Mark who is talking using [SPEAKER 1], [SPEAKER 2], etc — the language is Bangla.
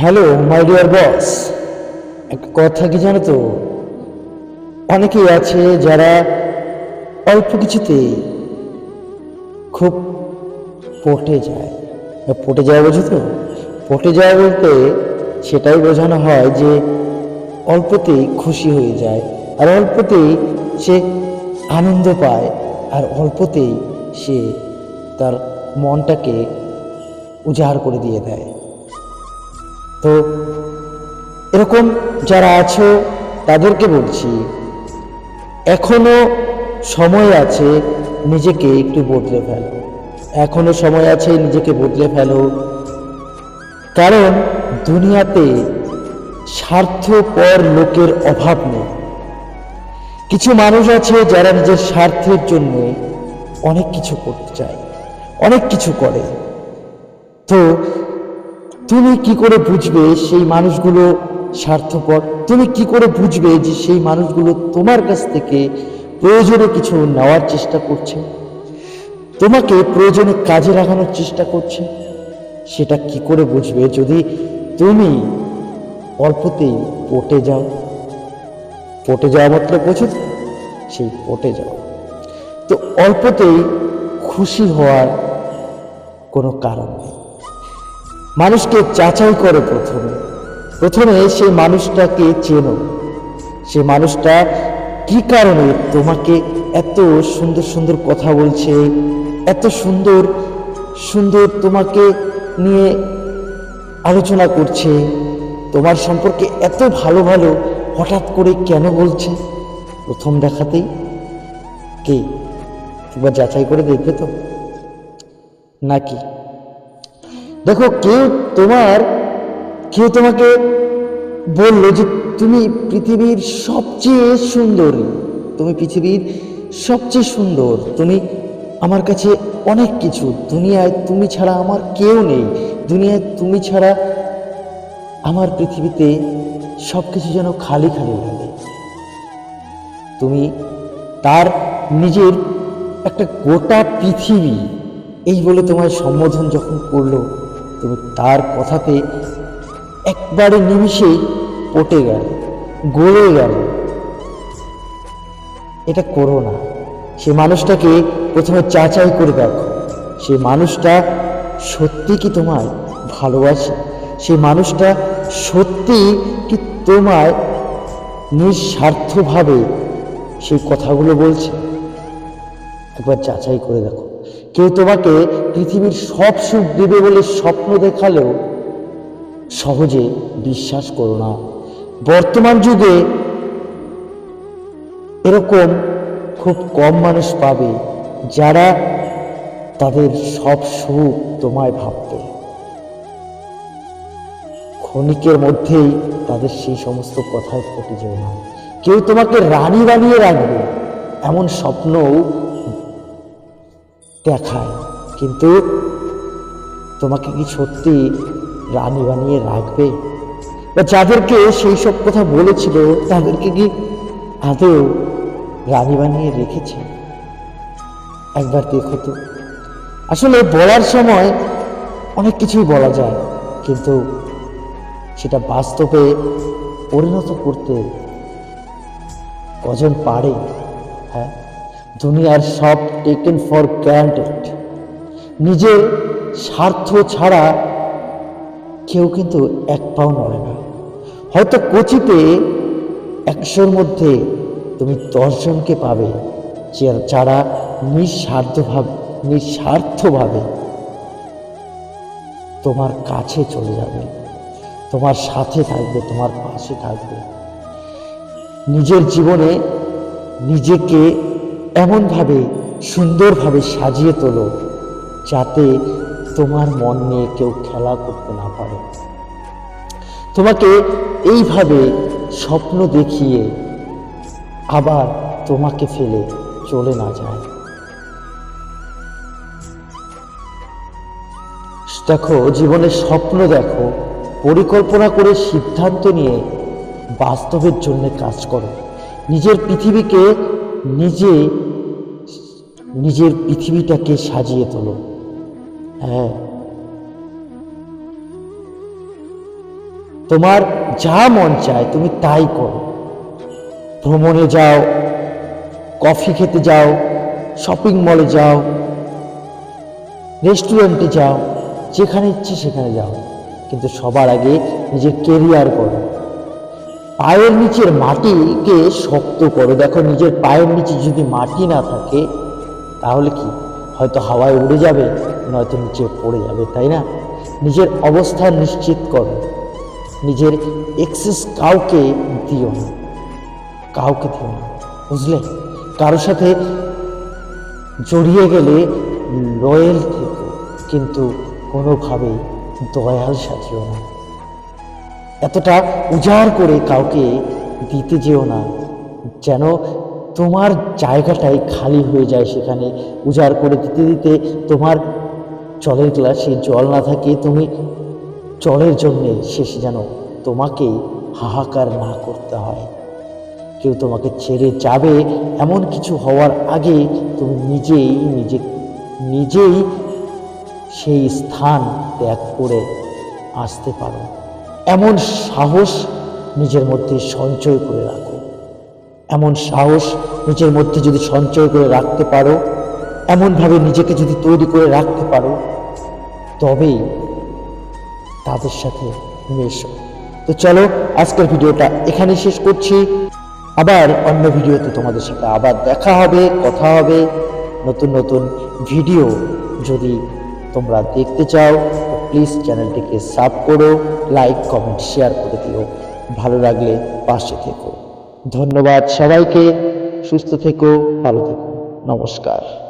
[SPEAKER 1] হ্যালো মাই ডিয়ার বস একটা কথা কি জানো তো? অনেকেই আছে যারা অল্প কিছুতে খুব পটে যায়। পটে যায় বোঝো তো? পটে যায় বলতে সেটাই বোঝানো হয় যে অল্পতেই খুশি হয়ে যায়, আর অল্পতেই সে আনন্দ পায়, আর অল্পতেই সে তার মনটাকে উজাড় করে দিয়ে দেয়। তো এরকম যারা আছো, তাদেরকে বলছি, এখনও সময় আছে নিজেকে একটু বদলে ফেলো। এখনও সময় আছে নিজেকে বদলে ফেলো। কারণ দুনিয়াতে স্বার্থপর লোকের অভাব নেই। কিছু মানুষ আছে যারা নিজের স্বার্থের জন্য অনেক কিছু করতে চায়, অনেক কিছু করে। তো তুমি কি করে বুঝবে সেই মানুষগুলো স্বার্থপর? তুমি কি করে বুঝবে যে সেই মানুষগুলো তোমার কাছ থেকে প্রয়োজনে কিছু নেওয়ার চেষ্টা করছে? তোমাকে প্রয়োজনে কাজে লাগানোর চেষ্টা করছে? সেটা কি করে বুঝবে যদি তুমি অল্পতেই পটে যাও? পটে যাওয়া মাত্র বোঝো সেই পটে যাও। তো অল্পতেই খুশি হওয়ার কোনো কারণ নেই। মানুষকে যাচাই করো প্রথমে। প্রথমে সেই মানুষটাকে চেনো। সে মানুষটা কি কারণে তোমাকে এত সুন্দর সুন্দর কথা বলছে? এত সুন্দর সুন্দর তোমাকে নিয়ে আলোচনা করছে? তোমার সম্পর্কে এত ভালো ভালো হঠাৎ করে কেন বলছে? প্রথম দেখাতেই কে? একবার যাচাই করে দেখবে তো? নাকি? দেখো, কেউ তোমার, কেউ তোমাকে বলল যে তুমি পৃথিবীর সবচেয়ে সুন্দরী, তুমি পৃথিবীর সবচেয়ে সুন্দর, তুমি আমার কাছে অনেক কিছু, দুনিয়ায় তুমি ছাড়া আমার কেউ নেই, দুনিয়ায় তুমি ছাড়া আমার পৃথিবীতে সব কিছু যেন খালি খালি লাগে তুমি তার নিজের একটা গোটা পৃথিবী, এই বলে তোমার সম্বোধন যখন করল তুমি তার কথাতে একবারে নিমিষেই পটে গেল গড়ে গেল। এটা করো না। সে মানুষটাকে প্রথমে চাচাই করে দেখো। সে মানুষটা সত্যি কি তোমায় ভালোবাসে? সেই মানুষটা সত্যি কি তোমায় নিঃস্বার্থভাবে সেই কথাগুলো বলছে? একবার যাচাই করে দেখো। কেউ তোমাকে পৃথিবীর সব সুখ দেবে বলে স্বপ্ন দেখালেও সহজে বিশ্বাস করো না। বর্তমান যুগে এরকম খুব কম মানুষ পাবে যারা তাদের সব সুখ তোমায় ভাববে। ক্ষণিকের মধ্যেই তাদের সেই সমস্ত কথায় ফুটে যাবে না কেউ তোমাকে রানী বানিয়ে রাখবে, এমন স্বপ্নও দেখায়। কিন্তু তোমাকে কি সত্যি রানী বানিয়ে রাখবে? বা যাদেরকে সেই সব কথা বলেছিল, তাদেরকে কি আদৌ রানী বানিয়ে রেখেছে? একবার দেখো তো। আসলে বলার সময় অনেক কিছুই বলা যায়, কিন্তু সেটা বাস্তবে পরিণত করতে কজন পারে হ্যাঁ? দুনিয়ার সব টেকেন ফর গ্রান্টেড নিজের স্বার্থ ছাড়া কেউ কিন্তু এক পাও নড়ে না। হয়তো কোচিতে একশোর মধ্যে তুমি দশজনকে পাবে যারা নিঃস্বার্থভাবে নিঃস্বার্থভাবে তোমার কাছে চলে যাবে, তোমার সাথে থাকবে, তোমার পাশে থাকবে। নিজের জীবনে নিজেকে এমনভাবে, সুন্দরভাবে সাজিয়ে তোলো, যাতে তোমার মন নিয়ে কেউ খেলা করতে না পারে। তোমাকে এইভাবে স্বপ্ন দেখিয়ে আবার তোমাকে ফেলে চলে না যায়। দেখো জীবনের স্বপ্ন দেখো, পরিকল্পনা করে সিদ্ধান্ত নিয়ে বাস্তবের জন্য কাজ করো। নিজের পৃথিবীকে নিজে নিজের পৃথিবীটাকে সাজিয়ে তোলো। হ্যাঁ। তোমার যা মন চায় তুমি তাই করো। ভ্রমণে যাও, কফি খেতে যাও, শপিং মলে যাও, রেস্টুরেন্টে যাও, যেখানে ইচ্ছে সেখানে যাও। কিন্তু সবার আগে নিজের কেরিয়ার করো। পায়ের নিচের মাটিকে শক্ত করো। দেখো, নিজের পায়ের নিচে যদি মাটি না থাকে তাহলে কি? হয়তো হাওয়ায় উড়ে যাবে, নয়তো নিচে পড়ে যাবে, তাই না? নিজের অবস্থান নিশ্চিত করো। নিজের এক্সেস কাউকে দিও না। কাউকে দিও না, বুঝলে? কারোর সাথে জড়িয়ে গেলে লয়েল থেকো, কিন্তু কোনোভাবেই দয়াল সাজিও না। এতটা উজাড় করে কাউকে দিতে যেও না, যেন তোমার জায়গাটাই খালি হয়ে যায় সেখানে। উজাড় করে দিতে দিতে তোমার জলের গ্লাসে জল না থাকে, তুমি জলের জন্যে শেষে যেন তোমাকে হাহাকার না করতে হয়। কেউ তোমাকে ছেড়ে যাবে এমন কিছু হওয়ার আগে তুমি নিজেই, নিজে, নিজেই সেই স্থান ত্যাগ করে আসতে পারো। এমন সাহস নিজের মধ্যে সঞ্চয় করে রাখো। এমন সাহস নিজের মধ্যে যদি সঞ্চয় করে রাখতে পারো, এমনভাবে নিজেকে যদি তৈরি করে রাখতে পারো, তবেই তাদের সাথে মেশো তো চলো, আজকের ভিডিওটা এখানে শেষ করছি। আবার অন্য ভিডিওতে তোমাদের সাথে আবার দেখা হবে, কথা হবে। নতুন নতুন ভিডিও যদি তোমরা দেখতে চাও প্লিজ চ্যানেলটিকে সাব করো লাইক কমেন্ট শেয়ার করে দিও। ভালো লাগলে পাশে থেকো। ধন্যবাদ সবাইকে সুস্থ থেকো ভালো থেকো। নমস্কার।